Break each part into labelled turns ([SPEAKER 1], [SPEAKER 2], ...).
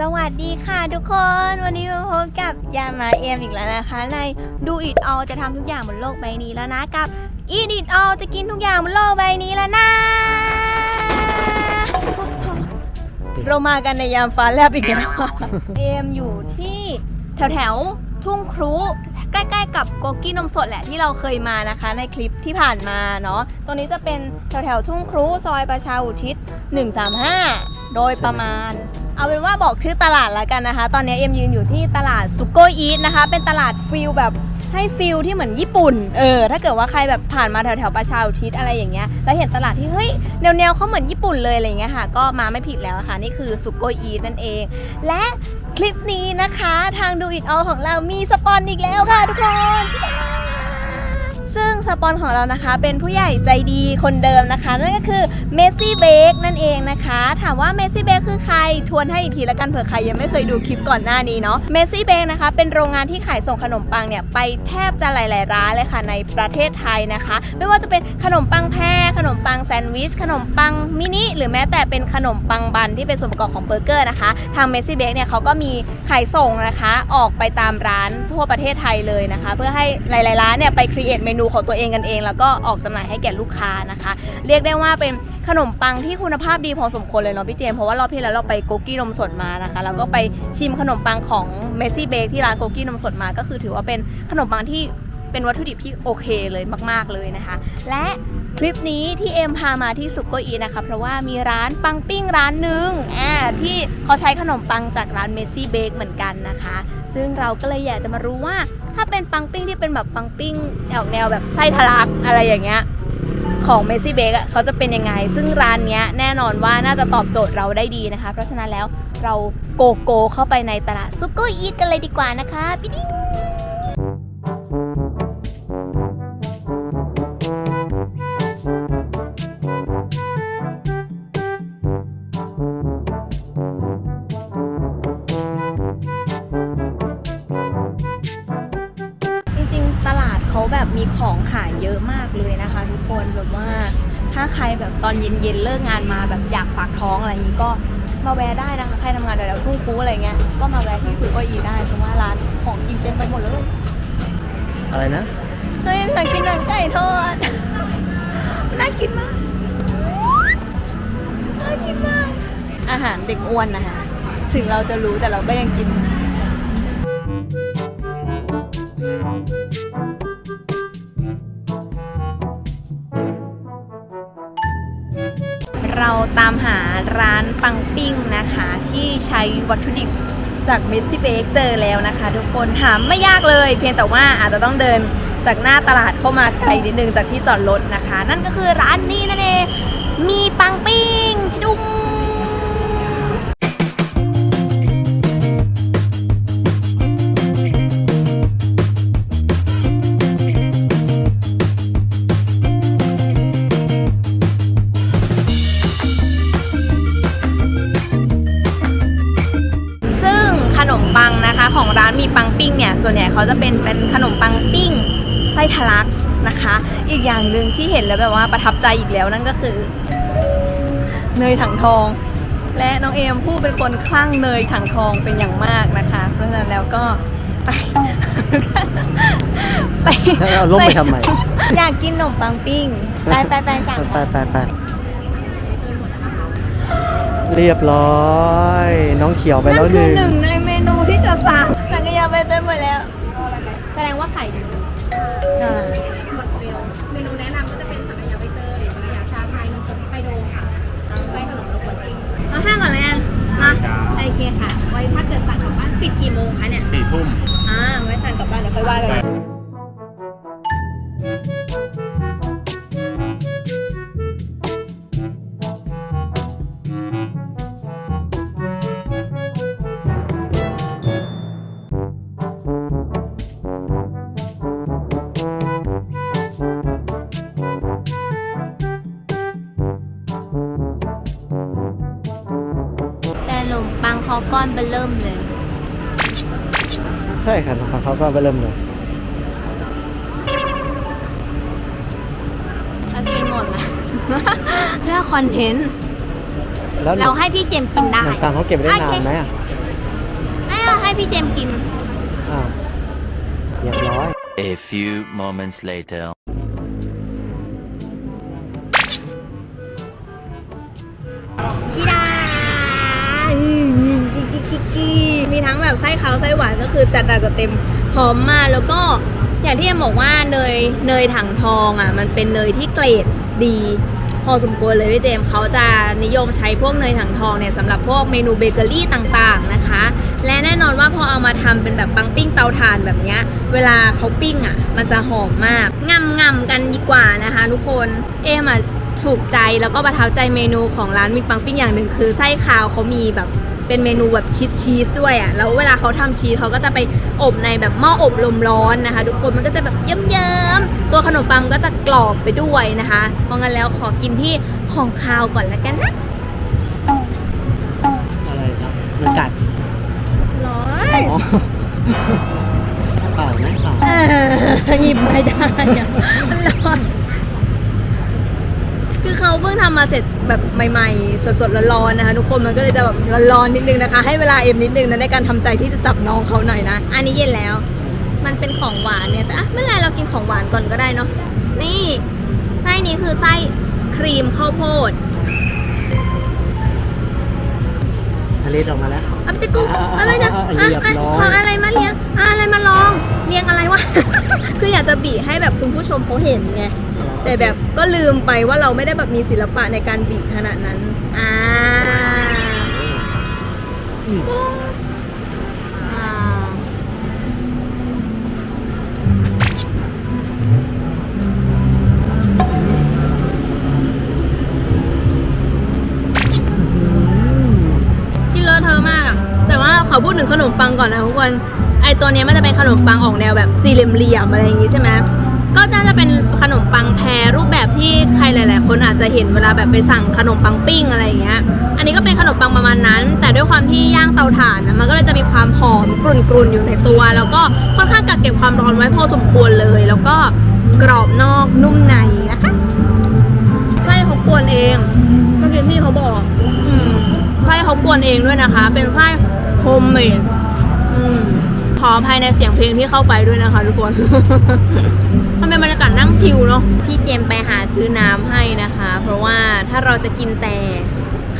[SPEAKER 1] สวัสดีค่ะทุกคน วันนี้มาพบกับยามาเอมอีกแล้วนะคะในดูอิดออจะทำทุกอย่างบนโลกใบนี้แล้วนะกับอีดิดออจะกินทุกอย่างบนโลกใบนี้แล้วนะ เรามากันในยามฟ้าแลบอีกแล้วเอมอยู่ที่แถวแถวๆทุ่งครุใกล้ๆกับโกกี้นมสดแหละที่เราเคยมานะคะ ในคลิปที่ผ่านมาเนาะตรงนี้จะเป็นแถวแถวๆทุ่งครุซอยประชาอุทิศ135 โดยประมาณ เอาเป็นว่าบอกชื่อตลาดแล้วกันนะคะ ตอนนี้เอ็มยืนอยู่ที่ตลาดซุโกอีทนะคะ เป็นตลาดฟิลแบบให้ฟิลที่เหมือนญี่ปุ่น เออ ถ้าเกิดว่าใครแบบผ่านมาแถวแถวประชาอุทิศอะไรอย่างเงี้ย แล้วเห็นตลาดที่เฮ้ยแนวแนวเขาเหมือนญี่ปุ่นเลยอะไรเงี้ยค่ะ ก็มาไม่ผิดแล้วะค่ะ นี่คือซุโกอีทนั่นเอง และคลิปนี้นะคะ ทางดูอิ t ออของเรามีสปอนอีกแล้วค่ะทุกคน ซึ่งสปอนของเรานะคะ เป็นผู้ใหญ่ใจดีคนเดิมนะคะ นั่นก็คือเมสซี่เบคนั่นเองนะคะ ถามว่าเมสซี่เบคคือใคร ทวนให้อีกทีละกันเผื่อใครยังไม่เคยดูคลิปก่อนหน้านี้เนาะเมสซี่เบคนะคะ เป็นโรงงานที่ขายส่งขนมปังเนี่ย ไปแทบจะหลาย ๆ ร้านเลยค่ะในประเทศไทยนะคะ ไม่ว่าจะเป็นขนมปังแพรขนมปังแซนด์วิชขนมปังมินิหรือแม้แต่เป็นขนมปังบันที่เป็นส่วนประกอบของเบอร์เกอร์นะคะ ทางเมสซี่เบคเนี่ยเขาก็มีขายส่งนะคะ ออกไปตามร้านทั่วประเทศไทยเลยนะคะ เพื่อให้หลาย ๆ ร้านเนี่ยไปครีเอทเมนูของตัวเองกันเอง แล้วก็ออกจำหน่ายให้แก่ลูกค้านะคะ เรียกได้ว่าเป็นขนมปังที่คุณภาพดีพอสมควรเลยเนาะพี่เจมเพราะว่ารอบที่แล้วเราไปโกกี้นมสดมานะคะแล้วก็ไปชิมขนมปังของเมซี่เบคที่ร้านโกกี้นมสดมา ก็คือถือว่าเป็นขนมปังที่เป็นวัตถุดิบที่โอเคเลยมาก ๆเลยนะคะ และคลิปนี้ที่เอ็มพามาที่สุโกอีนะคะ เพราะว่ามีร้านปังปิ้งร้านหนึ่งอ่าที่เขาใช้ขนมปังจากร้านเมซี่เบคเหมือนกันนะคะ ซึ่งเราก็เลยอยากจะมารู้ว่า ถ้าเป็นปังปิ้งที่เป็นแบบปังปิ้งแนวแนวแบบไส้ทะลักอะไรอย่างเงี้ยของเมสซี่เบกเขาจะเป็นยังไง ซึ่งร้านเนี้ยแน่นอนว่าน่าจะตอบโจทย์เราได้ดีนะคะ เพราะฉะนั้นแล้วเราโกโก้เข้าไปในตลาดซุโกอีทกันเลยดีกว่านะคะปิ๊ดิ้ง เย็นๆเลิกงานมาแบบอยากฝากท้องอะไรอย่างนี้ก็มาแวะได้นะคะใครทำงานแถวๆทุ่งคูอะไรเงี้ยก็มาแวะที่ซุโกอีได้เพราะว่าร้านของกินเต็มไปหมดแล้วลูก
[SPEAKER 2] อะไรนะ
[SPEAKER 1] เฮ้ยอยากกินหนังไก่ทอดน่ากินมากน่ากินมากอาหารเด็กอ้วนนะคะถึงเราจะรู้แต่เราก็ยังกิน ตามหาร้านปังปิ้งนะคะ ที่ใช้วัตถุดิบจากเมสซี่เบกเจอแล้วนะคะ ทุกคนถามไม่ยากเลย เพียงแต่ว่าอาจจะต้องเดินจากหน้าตลาดเข้ามาไกลนิดนึงจากที่จอดรถนะคะ นั่นก็คือร้านนี้นั่นเองมีปังปิ้งจุ้ง เขาจะเป็นเป็นขนมปังปิ้งไส้ทะลักนะคะ อีกอย่างหนึ่งที่เห็นแล้วแบบว่าประทับใจอีกแล้วนั่นก็คือ เนยถังทอง และน้องเอมผู้เป็นคนคลั่งเนยถังทองเป็นอย่างมากนะคะ เพราะฉะนั้นแล้วก็ไปไป
[SPEAKER 2] แล้วเอาร่มไปทำไม
[SPEAKER 1] อยากกินขนมปังปิ้ง ไปไปไปสั่ง
[SPEAKER 2] ไปไปไปเรียบร้อย น้องเขียวไป
[SPEAKER 1] นั่
[SPEAKER 2] แล้ว
[SPEAKER 1] น
[SPEAKER 2] ห
[SPEAKER 1] คือ
[SPEAKER 2] นึ่ง
[SPEAKER 1] หนึ่งในเมนูที่จะสั่งสั่งกันยาไปเต็มหมดแล้วแส ดงว่าไข่ดีอ่า
[SPEAKER 3] หมดเร็วเมนูแนะนำก็จะเป็นสังขยาใบเตยสังขยาชาไทยนมสดไข่โดงค่ะไส้ขนมรสหวาน
[SPEAKER 1] เอาห้าก่อนเลยอันมาโอเคค่ะ ไว้ถ้าเกิดสั่งกลับบ้านปิดกี่โมงคะเนี่ย
[SPEAKER 4] สี่ทุ่ม
[SPEAKER 1] อ่าไว้สั่งกลับบ้านเดี๋ยวค่อยว่ากัน
[SPEAKER 2] ใช่ค่ะน้องเขาก็ไปเริ่มเลย
[SPEAKER 1] เรากินหมดละเพื่อคอนเทนต์
[SPEAKER 2] แล้ว
[SPEAKER 1] เราให้พี่เจมส์กินได้
[SPEAKER 2] หนังตังเขาเก็บได้นานไหมอะ
[SPEAKER 1] พี่เจมส์กิน
[SPEAKER 2] อ้าวเรียบร้อย
[SPEAKER 4] A few moments later.
[SPEAKER 1] มีทั้งแบบไส้ขาวไส้หวานก็คือจัดหนักจัดเต็มหอมมากแล้วก็อย่างที่เอ็มบอกว่าเนยเนยถังทองอะมันเป็นเนยที่เกรดดี พอสมควรเลยพี่เจมเขาจะนิยมใช้พวกเนยถังทองเนี่ยสำหรับพวกเมนูเบเกอรี่ต่างๆนะคะ และแน่นอนว่าพอเอามาทำเป็นแบบปังปิ้งเตาถ่านแบบเนี้ยเวลาเขาปิ้งอะ มันจะหอมมากงำงำกันดีกว่านะคะ ทุกคนเอ็มอะถูกใจแล้วก็ประทับใจเมนูของร้านมิกปังปิ้งอย่างหนึ่งคือไส้คาวเขามีแบบ เป็นเมนูแบบชีสชีสด้วยอะแล้วเวลาเขาทำชีสเขาก็จะไปอบในแบบหม้ออบลมร้อนนะคะ ทุกคนมันก็จะแบบเยิ้มๆตัวขนมปังก็จะกรอบไปด้วยนะคะ เพราะงั้นแล้วขอกินที่ของคาวก่อนละกันนะ
[SPEAKER 2] อะไรครับมันกัด
[SPEAKER 1] ร้อ
[SPEAKER 2] อ๋
[SPEAKER 1] น
[SPEAKER 2] อเปล่าไหมเปล่า
[SPEAKER 1] เออหยิบไม่ได้อะมันร้อน คือเขาเพิ่งทำมาเสร็จแบบใหม่ๆ สดๆร้อนๆนะคะทุกคนมันก็เลยจะแบบร้อนๆนิดนึงนะคะ ให้เวลาเอ็มนิดนึงนะในการทำใจที่จะจับน้องเขาหน่อยนะ อันนี้เย็นแล้ว มันเป็นของหวานเนี่ยแต่อะไม่เป็นไรเรากินของหวานก่อนก็ได้เนาะนี่ไส้นี้คือไส้ครีมข้าวโพด
[SPEAKER 2] ทะเลออกมาแล้ว
[SPEAKER 1] อัปติกุ
[SPEAKER 2] อ่า
[SPEAKER 1] อะไรนะ
[SPEAKER 2] อ่า
[SPEAKER 1] อะ
[SPEAKER 2] เรียบ
[SPEAKER 1] อะ
[SPEAKER 2] ร้อย
[SPEAKER 1] ขออะไรมาเลี้ยงอะอะไรมาลองเลี้ยงอะไรวะ คืออยากจะบีให้แบบคุณผู้ชมเขาเห็นไง แต่แบบก็ลืมไปว่าเราไม่ได้แบบมีศิลปะในการบีขนาดนั้น อ่า งขนมปังก่อนนะทุกคนไอตัวนี้มันจะเป็นขนมปังออกแนวแบบสี่เหลี่ยมๆอะไรอย่างงี้ใช่ไหมก็น่าจะเป็นขนมปังแพรรูปแบบที่ใครหลาย ๆ คนอาจจะเห็นเวลาแบบไปสั่งขนมปังปิ้งอะไรอย่างเงี้ย อันนี้ก็เป็นขนมปังประมาณนั้น แต่ด้วยความที่ย่างเตาถ่านนะมันก็เลยจะมีความหอมกรุ่นๆอยู่ในตัว แล้วก็ค่อนข้างกักเก็บความร้อนไว้พอสมควรเลย แล้วก็กรอบนอกนุ่มในนะคะไส้เขากวนเอง เมื่อกี้ที่เขาบอก อืมไส้เขากวนเองด้วยนะคะ เป็นไส้ ฮมเมดอืมขออภัยในเสียงเพลงที่เข้าไปด้วยนะคะทุกคน มันเป็นบรรยากาศนั่งทิวเนาะ พี่เจมไปหาซื้อน้ำให้นะคะ เพราะว่าถ้าเราจะกินแต่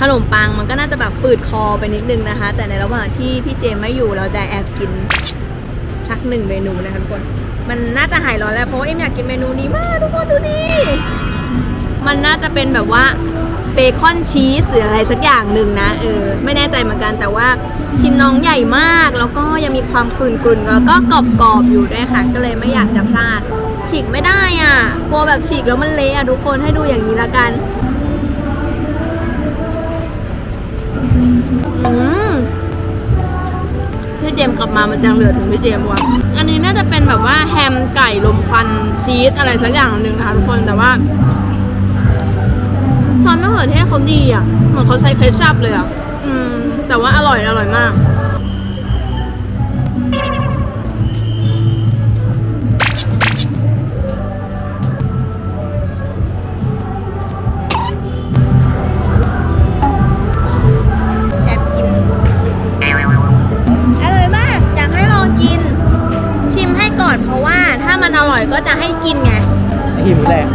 [SPEAKER 1] ขนมปังมันก็น่าจะแบบฝืดคอไปนิดนึงนะคะ แต่ในระหว่างที่พี่เจมไม่อยู่เราจะแอบกินสักหนึ่งเมนูนะคะทุกคน มันน่าจะหายร้อนแล้วเพราะว่าเอ็มอยากกินเมนูนี้มากทุกคนดูดิ มันน่าจะเป็นแบบว่า เบคอนชีสหรืออะไรสักอย่างหนึ่งนะเออไม่แน่ใจเหมือนกันแต่ว่าชิ้นน้องใหญ่มาก แล้วก็ยังมีความกรุ่นๆแล้วก็กรอบๆอยู่ด้วยค่ะ ก็เลยไม่อยากจะพลาด ฉีกไม่ได้อะกลัวแบบฉีกแล้วมันเละอะทุกคนให้ดูอย่างนี้ละกันอืมพี่เจมกลับมามันจังเหลือถึงพี่เจมว่ะอันนี้น่าจะเป็นแบบว่าแฮมไก่ลมควันชีสอะไรสักอย่างหนึ่งนะคะทุกคนแต่ว่า ซอสมะเขือเทศเขาดีอะ เหมือนเขาใช้เคชัพเลยอะ อืม แต่ว่าอร่อยอร่อยมาก แอบกิน อร่อยมาก อยากให้ลองกิน ชิมให้ก่อนเพราะว่าถ้ามันอร่อยก็จะให้กินไง
[SPEAKER 2] หิวแหละ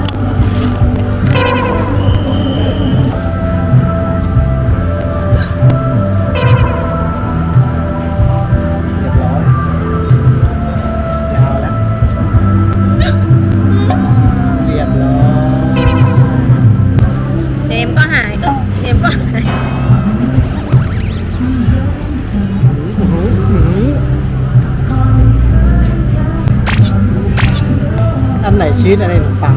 [SPEAKER 2] ชีสอะไรขนมปัง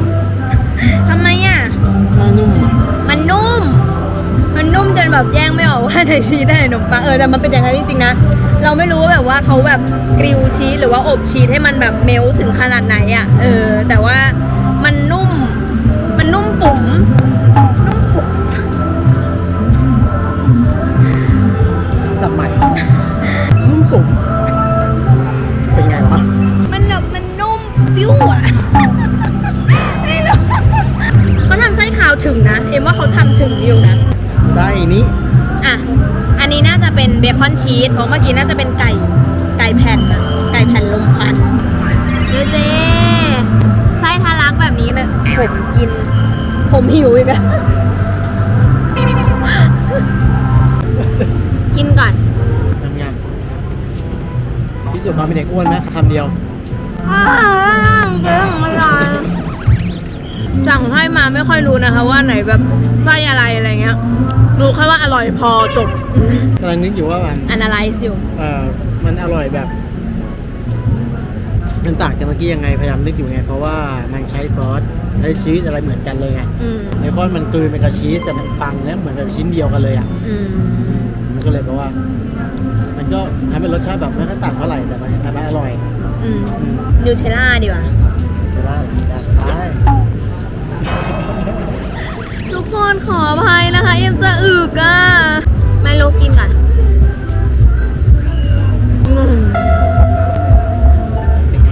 [SPEAKER 1] ทำไมอะ
[SPEAKER 2] น่านุ่มอะ
[SPEAKER 1] มันนุ่ม มันนุ่มจนแบบแยกไม่ออกว่าไหนชีสได้ไหนขนมปัง เออแต่มันเป็นอย่างนั้นจริงๆนะ เราไม่รู้ว่าแบบว่าเขาแบบกริลชีสหรือว่าอบชีสให้มันแบบเมลต์ถึงขนาดไหนอะ เออ แต่ว่ามันนุ่ม มันนุ่มปุ๋มนุ่มปุ๋ม
[SPEAKER 2] สมัยนุ่มปุ่มเป็น
[SPEAKER 1] ทำถึงอยู่นะ
[SPEAKER 2] ไส้นี้
[SPEAKER 1] อะ อันนี้น่าจะเป็นเบคอนชีส เพราะเมื่อกี้น่าจะเป็นไก่ ไก่แผ่นอะไก่แผ่นลมควันเจ๊เจ๊ไส้ทะลักแบบนี้เลยผมกิน ผมหิวอีกอะกินก่อน
[SPEAKER 2] เป็นไงพิสูจน์ความเป็นเด็กอ้วนไหมคำเดียว
[SPEAKER 1] เรื่องอะไร สั่งให้มาไม่ค่อยรู้นะคะ ว่าไหนแบบไส้อะไรอะไรเงี้ย รู้แค่ว่าอร่อยพอจบ
[SPEAKER 2] กำลังนึกอยู่ว่ามัน
[SPEAKER 1] อันอะไรอยู่
[SPEAKER 2] เออมันอร่อยแบบ มันต่างจากเมื่อกี้ยังไงพยายามนึกอยู่ไง เพราะว่ามันใช้ซอสใช้ชีสอะไรเหมือนกันเลยไง
[SPEAKER 1] อืม
[SPEAKER 2] ในคอนมันกลืนไปกับชีสแต่มันปังแล้วเหมือนแบบชิ้นเดียวกันเลยอะ
[SPEAKER 1] อืม
[SPEAKER 2] มันก็เลยแปลว่า มันก็ทำเป็นรสชาติแบบไม่ค่อยต่างเท่าไหร่แต่มันทำให้อร่อย
[SPEAKER 1] อืม
[SPEAKER 2] อืม
[SPEAKER 1] นิวเทลล่าดีกว่า คนขออภัยนะคะ เอ็มสะอึกอะไม่รู้กินก่อนอืม
[SPEAKER 2] เป็นไง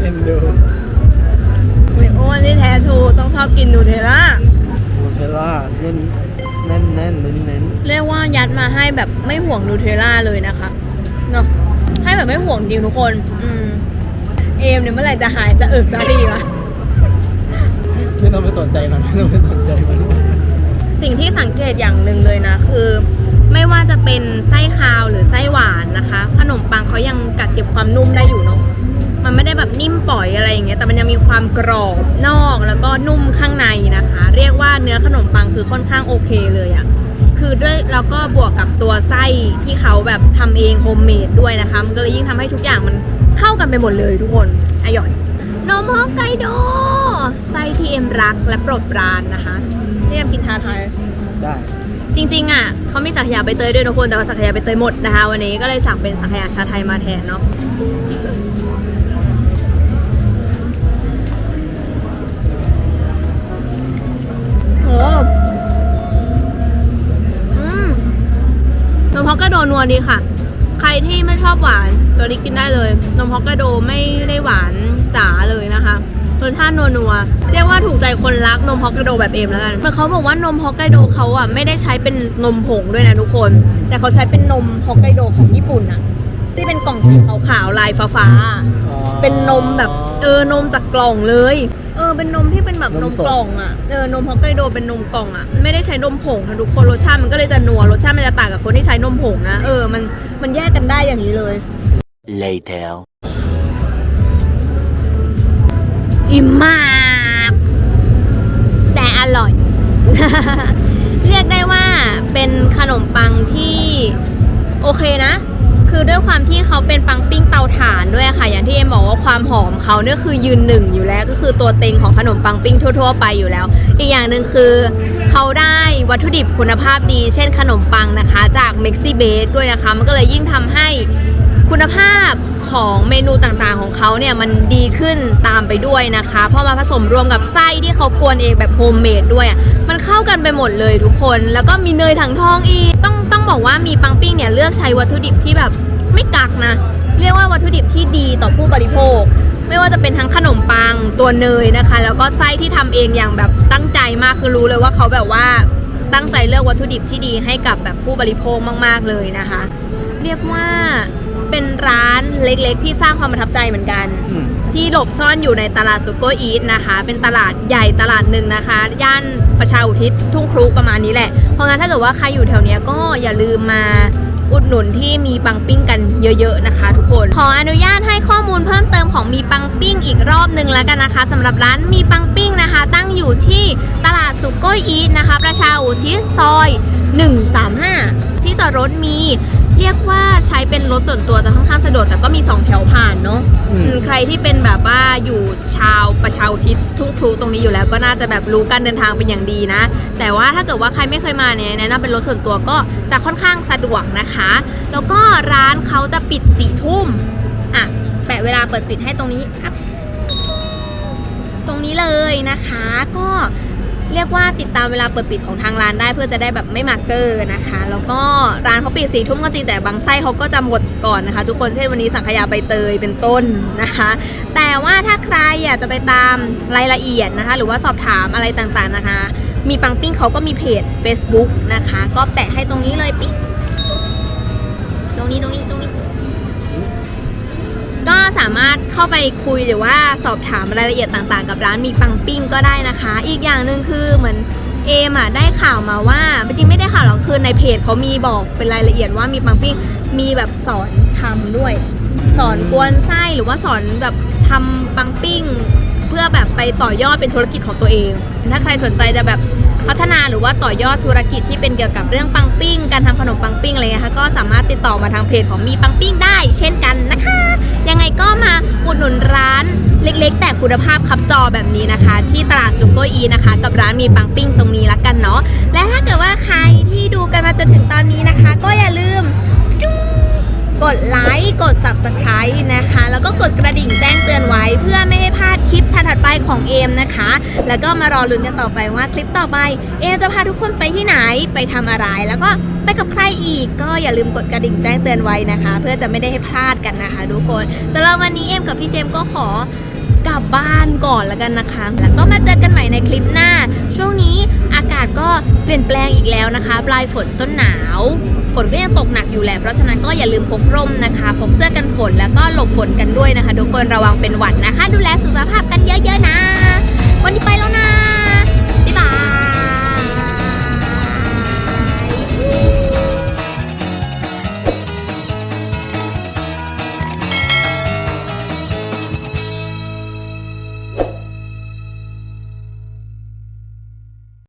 [SPEAKER 2] เอ็นดู
[SPEAKER 1] ไม่อ้วนที่แท้ทรูต้องชอบกินนูเทลล่า
[SPEAKER 2] นูเทลล่าเน้นแน่นแน่นเน้นเน้น
[SPEAKER 1] เรียกว่ายัดมาให้แบบไม่ห่วงนูเทลล่าเลยนะคะเนาะให้แบบไม่ห่วงจริงทุกคน อืม เอมเนี่ยเมื่อไหร่จะหายจะอึกจะดีวะ
[SPEAKER 2] ไม่ต้องไปสนใจมันไม่ต้องไปสนใจมัน
[SPEAKER 1] สิ่งที่สังเกตอย่างหนึ่งเลยนะ คือไม่ว่าจะเป็นไส้คาวหรือไส้หวานนะคะ ขนมปังเขายังกักเก็บความนุ่มได้อยู่เนาะมันไม่ได้แบบนิ่มปล่อยอะไรอย่างเงี้ยแต่มันยังมีความกรอบนอกแล้วก็นุ่มข้างในนะคะ เรียกว่าเนื้อขนมปังคือค่อนข้างโอเคเลยอะ คือด้วยแล้วก็บวกกับตัวไส้ที่เขาแบบทำเองโฮมเมดด้วยนะคะมันก็เลยยิ่งทำให้ทุกอย่างมันเข้ากันไปหมดเลยทุกคนอร่อยนมฮอกไกโดไส้ที่เอ็มรักและโปรดปรานนะคะเรียกกินทาไทย
[SPEAKER 2] ได้
[SPEAKER 1] จริงๆอะเขามีสังขยาใบเตยด้วยทุกคนแต่ว่าสังขยาใบเตยหมดนะคะ วันนี้ก็เลยสั่งเป็นสังขยาชาไทยมาแทนเนาะโห นมฮอกไกโดนัวดีค่ะ ใครที่ไม่ชอบหวานตัวนี้กินได้เลย นมฮอกไกโดไม่ได้หวานจ๋าเลยนะคะรสชาตินัวๆเรียกว่าถูกใจคนรักนมฮอกไกโดแบบเอมแล้วกันแต่เขาบอกว่านมฮอกไกโดเขาอะไม่ได้ใช้เป็นนมผงด้วยนะทุกคน แต่เขาใช้เป็นนมฮอกไกโดของญี่ปุ่นอะ ที่เป็นกล่องสีขาวๆลายฟ้าๆเป็นนมแบบเออนมจากกล่องเลย เออเป็นนมที่เป็นแบบน
[SPEAKER 2] น
[SPEAKER 1] ม
[SPEAKER 2] มสด
[SPEAKER 1] กล่องอะเออนมฮอกไกโดเป็นนมกล่องอะไม่ได้ใช้นมผงนะทุกคนรสชาติมันก็เลยจะนัวรสชาติมันจะต่างกับคนที่ใช้นมผงนะเออมันมันแยกกันได้อย่างนี้เลย
[SPEAKER 4] Later.
[SPEAKER 1] อิ่มมาก แต่อร่อย เรียกได้ว่าเป็นขนมปังที่โอเคนะ คือด้วยความที่เขาเป็นปังปิ้งเตาถ่านด้วยค่ะ อย่างที่เอ็มบอกว่าความหอมเขาเนี่ยคือยืนหนึ่งอยู่แล้วก็คือตัวเต็งของขนมปังปิ้งทั่ว ๆ ไปอยู่แล้ว อีกอย่างหนึ่งคือเขาได้วัตถุดิบคุณภาพดี เช่นขนมปังนะคะ จากเม็กซิเบสด้วยนะคะ มันก็เลยยิ่งทำให้คุณภาพของเมนูต่างๆของเขาเนี่ยมันดีขึ้นตามไปด้วยนะคะพราะมาผสมรวมกับไส้ที่เขากวนเองแบบโฮมเมดด้วย มันเข้ากันไปหมดเลยทุกคน แล้วก็มีเนยถังทองอีกต้อง บอกว่ามีปังปิ้งเนี่ยเลือกใช้วัตถุดิบที่แบบไม่กักนะ เรียกว่าวัตถุดิบที่ดีต่อผู้บริโภค ไม่ว่าจะเป็นทั้งขนมปังตัวเนยนะคะ แล้วก็ไส้ที่ทำเองอย่างแบบตั้งใจมากคือรู้เลยว่าเขาแบบว่าตั้งใจเลือกวัตถุดิบที่ดีให้กับแบบผู้บริโภคมาก ๆเลยนะคะ เรียกว่าเป็นร้านเล็กๆ ที่สร้างความประทับใจเหมือนกัน ที่หลบซ่อนอยู่ในตลาดซุกโกอีทนะคะ เป็นตลาดใหญ่ตลาดหนึ่งนะคะ ย่านประชาอุทิศทุ่งครุประมาณนี้แหละ เพราะงั้นถ้าเกิดว่าใครอยู่แถวเนี้ยก็อย่าลืมมาอุดหนุนที่มีปังปิ้งกันเยอะ ๆนะคะ ทุกคน ขออนุญาตให้ข้อมูลเพิ่มเติมของมีปังปิ้งอีกรอบหนึ่งแล้วกันนะคะสำหรับร้านมีปังปิ้งนะคะ ตั้งอยู่ที่ตลาดซุกโกอีทนะคะ ประชาอุทิศซอย 135 ที่จอดรถมี เรียกว่าใช้เป็นรถส่วนตัวจะค่อนข้างสะดวกแต่ก็มี2แถวผ่านเนาะ
[SPEAKER 2] อืม
[SPEAKER 1] อืมใครที่เป็นแบบว่าอยู่ชาวประชาอุทิศทุ่งครูตรงนี้อยู่แล้วก็น่าจะแบบรู้การเดินทางเป็นอย่างดีนะ แต่ว่าถ้าเกิดว่าใครไม่เคยมาเนี่ยแนะนำเป็นรถส่วนตัวก็จะค่อนข้างสะดวกนะคะ แล้วก็ร้านเขาจะปิดสี่ทุ่มอะแปะเวลาเปิดปิดให้ตรงนี้ครับ ตรงนี้เลยนะคะ ก็ เรียกว่าติดตามเวลาเปิดปิดของทางร้านได้เพื่อจะได้แบบไม่มาเกอร์นะคะ แล้วก็ร้านเขาปิดสี่ทุ่มก็จริงแต่บางไส้เขาก็จะหมดก่อนนะคะ ทุกคนเช่นวันนี้สังขยาใบเตยเป็นต้นนะคะ แต่ว่าถ้าใครอยากจะไปตามรายละเอียดนะคะ หรือว่าสอบถามอะไรต่างๆนะคะ มีปังปิ้งเขาก็มีเพจ Facebook นะคะ ก็แปะให้ตรงนี้เลยปิ๊งตรงนี้ตรงนี้ตรงนี้ สามารถเข้าไปคุยหรือว่าสอบถามรายละเอียดต่างๆ กับร้านมีปังปิ้งก็ได้นะคะ อีกอย่างหนึ่งคือเหมือนเอมอะได้ข่าวมาว่าจริงๆไม่ได้ข่าวหรอกคือในเพจเขามีบอกเป็นรายละเอียดว่ามีปังปิ้งมีแบบสอนทำด้วย สอนกวนไส้หรือว่าสอนแบบทำปังปิ้ง เพื่อแบบไปต่อยอดเป็นธุรกิจของตัวเอง ถ้าใครสนใจจะแบบ พัฒนาหรือว่าต่อยอดธุรกิจที่เป็นเกี่ยวกับเรื่องปังปิ้ง การทำขนมปังปิ้งอะไรเงี้ยค่ะก็สามารถติดต่อมาทางเพจของมีปังปิ้งได้ เช่นกันนะคะ ยังไงก็มาอุดหนุนร้านเล็กๆ แต่คุณภาพครับจอแบบนี้นะคะ ที่ตลาดซุงโกอีนะคะ กับร้านมีปังปิ้งตรงนี้ละกันเนาะและถ้าเกิดว่าใครที่ดูกันมาจนถึงตอนนี้นะคะ ก็อย่าลืม กดไลค์กด Subscribe นะคะ แล้วก็กดกระดิ่งแจ้งเตือนไว้เพื่อไม่ให้พลาดคลิปถัดไปของเอมนะคะ แล้วก็มารอลุ้นกันต่อไปว่าคลิปต่อไป เอมจะพาทุกคนไปที่ไหนไปทำอะไร แล้วก็ไปกับใครอีก ก็อย่าลืมกดกระดิ่งแจ้งเตือนไว้นะคะ เพื่อจะไม่ได้ให้พลาดกันนะคะ ทุกคนสำหรับวันนี้เอมกับพี่เจมก็ขอกลับบ้านก่อนแล้วกันนะคะ แล้วก็มาเจอกันใหม่ในคลิปหน้า ช่วงนี้อากาศก็เปลี่ยนแปลงอีกแล้วนะคะ ปลายฝนต้นหนาว นก็ยังตกหนักอยู่แหละเพราะฉะนั้นก็อย่าลืมพกร่มนะคะพกเสื้อกันฝนแล้วก็หลบฝนกันด้วยนะคะ ทุกคนระวังเป็นหวัดนะคะ ดูแลสุขภาพกันเยอะๆนะ วันนี้ไปแล้วนะ